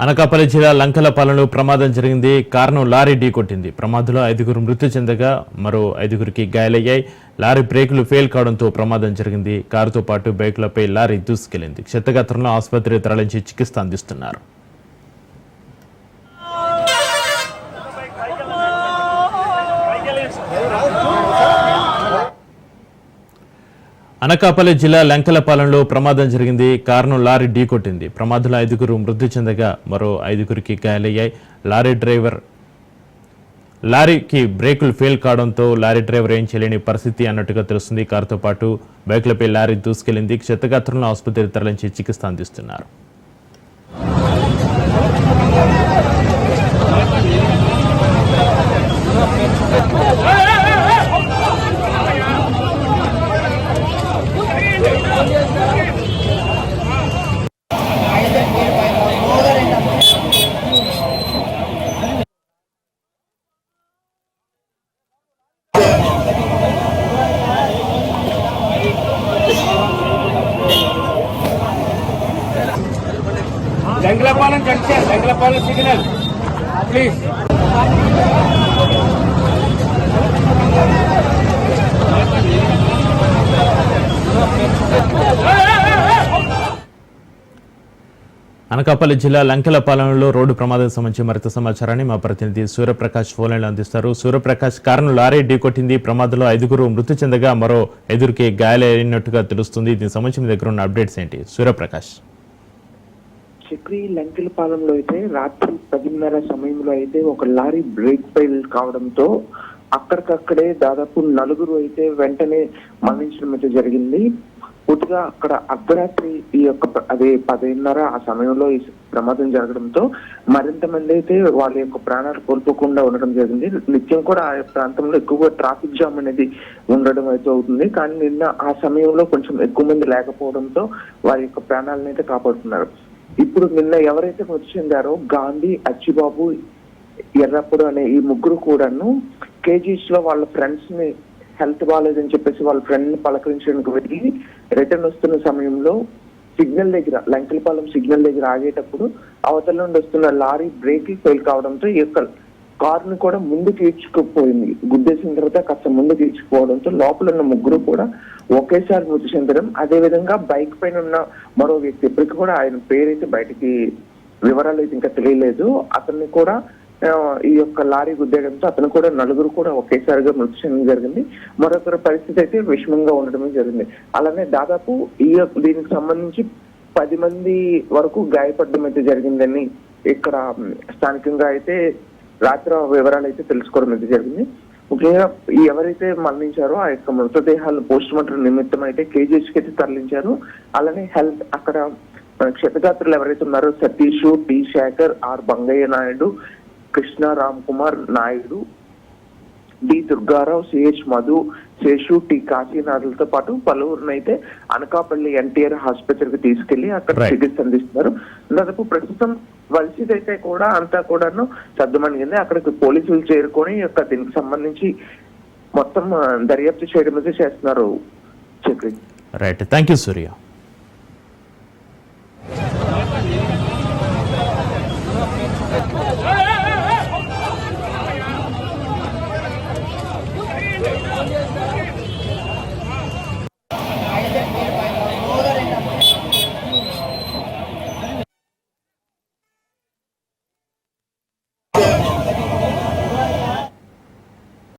అనకాపల్లి జిల్లా లంకలపాలెంలో ప్రమాదం జరిగింది. కారణం లారీ ఢీకొట్టింది ప్రమాదంలో ఐదుగురు మృతి చెందగా మరో ఐదుగురికి గాయాలయ్యాయి. లారీ బ్రేకులు ఫెయిల్ కావడంతో ప్రమాదం జరిగింది. కారుతో పాటు బైకులపై లారీ దూసుకెళ్ళింది. క్షతగాత్రంలో ఆసుపత్రి తరలించి చికిత్స అందిస్తున్నారు. అనకాపల్లి జిల్లా లంకలపాలెంలో ప్రమాదం జరిగింది. కారణం లారీ ఢీకొట్టింది ప్రమాదంలో ఐదుగురు మృతి చెందగా మరో ఐదుగురికి గాయాలయ్యాయి. లారీ డ్రైవర్ లారీకి బ్రేకులు ఫెయిల్ కావడంతో లారీ డ్రైవర్ ఏం చేయలేని పరిస్థితి అన్నట్టుగా తెలుస్తుంది. కారుతో పాటు బైకులపై లారీ దూసుకెళ్ళింది. క్షతగాత్రంలో ఆసుపత్రి తరలించి చికిత్స అందిస్తున్నారు. Jangalapalem junction Jangalapalem signal. Please Anakapalli జిల్లా లంకెలపాలెంలో రోడ్డు ప్రమాదం సంబంధించి మరింత సమాచారాన్ని మా ప్రతినిధి సూర్యప్రకాష్ ఫోన్లైన్లో అందిస్తారు. సూర్యప్రకాష్ కారును లారీ ఢీకొట్టింది. ప్రమాదంలో ఐదుగురు మృతి చెందగా మరో ఐదుగురికి గాయాలైనట్టుగా తెలుస్తుంది. దీనికి సంబంధించి మీ దగ్గర ఉన్న అప్డేట్స్ ఏంటి? సూర్యప్రకాష్. చక్రి లంకెలపాలెంలో అయితే రాత్రి పదిన్నర సమయంలో అయితే ఒక లారీ బ్రేక్ ఫెయిల్ కావడంతో అక్కడికక్కడే దాదాపు నలుగురు అయితే వెంటనే మరణించడం అయితే జరిగింది. పూర్తిగా అక్కడ అర్ధరాత్రి ఈ యొక్క అదే పదిన్నర ఆ సమయంలో ఈ ప్రమాదం జరగడంతో మరింత మంది అయితే వాళ్ళ యొక్క ప్రాణాలు కోల్పోకుండా ఉండడం జరిగింది. నిత్యం కూడా ఆ ప్రాంతంలో ఎక్కువగా ట్రాఫిక్ జామ్ అనేది ఉండడం అయితే అవుతుంది. కానీ నిన్న ఆ సమయంలో కొంచెం ఎక్కువ మంది లేకపోవడంతో వారి యొక్క ప్రాణాలను అయితే కాపాడుతున్నారు ఇప్పుడు నిన్న ఎవరైతే వచ్చిందారో గాంధీ అచ్చిబాబు ఎర్రప్పుడు అనే ఈ ముగ్గురు కూడాను కేజీస్లో వాళ్ళ ఫ్రెండ్స్ని హెల్త్ బాగాలేదని చెప్పేసి వాళ్ళ ఫ్రెండ్ని పలకరించడానికి వెళ్ళి రిటర్న్ వస్తున్న సమయంలో సిగ్నల్ దగ్గర లంకలపాలెం సిగ్నల్ దగ్గర ఆగేటప్పుడు అవతల నుండి వస్తున్న లారీ బ్రేక్ ఫెయిల్ కావడంతో ఈ యొక్క కార్ని కూడా ముందుకు ఈడ్చుకుపోయింది గుద్దేసిన తర్వాత కాస్త ముందుకు ఈడ్చుకుపోవడంతో లోపల ఉన్న ముగ్గురు కూడా ఒకేసారి మృతి చెందడం. అదే విధంగా బైక్ పైన ఉన్న మరో వ్యక్తి ఇప్పటికి కూడా ఆయన పేరైతే బయటికి వివరాలు అయితే ఇంకా తెలియలేదు. అతన్ని కూడా ఈ యొక్క లారీ గుద్దేయడంతో అతను కూడా నలుగురు కూడా ఒకేసారిగా మృతి చెందడం జరిగింది. మరొకరి పరిస్థితి అయితే విషమంగా ఉండడమే జరిగింది. అలానే దాదాపు ఈ దీనికి సంబంధించి పది మంది వరకు గాయపడడం అయితే జరిగిందని ఇక్కడ స్థానికంగా అయితే రాత్రి వివరాలు అయితే తెలుసుకోవడం అయితే జరిగింది. ముఖ్యంగా ఎవరైతే మరణించారో ఆ యొక్క మృతదేహాలు పోస్ట్ మార్టం నిమిత్తం అయితే కేజీహెచ్కి అయితే తరలించారు. అలానే హెల్త్ అక్కడ క్షతగాత్రులు ఎవరైతే ఉన్నారో Satish T. Shekhar R. Bangayya Naidu Krishna Ram Kumar Naidu D Durgarao CH Madhu Seshu T కాశీనాథులతో పాటు పలువురిని అయితే అనకాపల్లి ఎన్టీఆర్ ఆసుపత్రికి తీసుకెళ్ళి అక్కడ. చికిత్స అందిస్తున్నారు. దాదాపు ప్రస్తుతం వలసిదైతే కూడా అంతా కూడాను సర్దుమణిగింది. అక్కడికి పోలీసులు చేరుకొని యొక్క దీనికి సంబంధించి మొత్తం దర్యాప్తు చేయడం అయితే చేస్తున్నారు Chakri. Right thank you Surya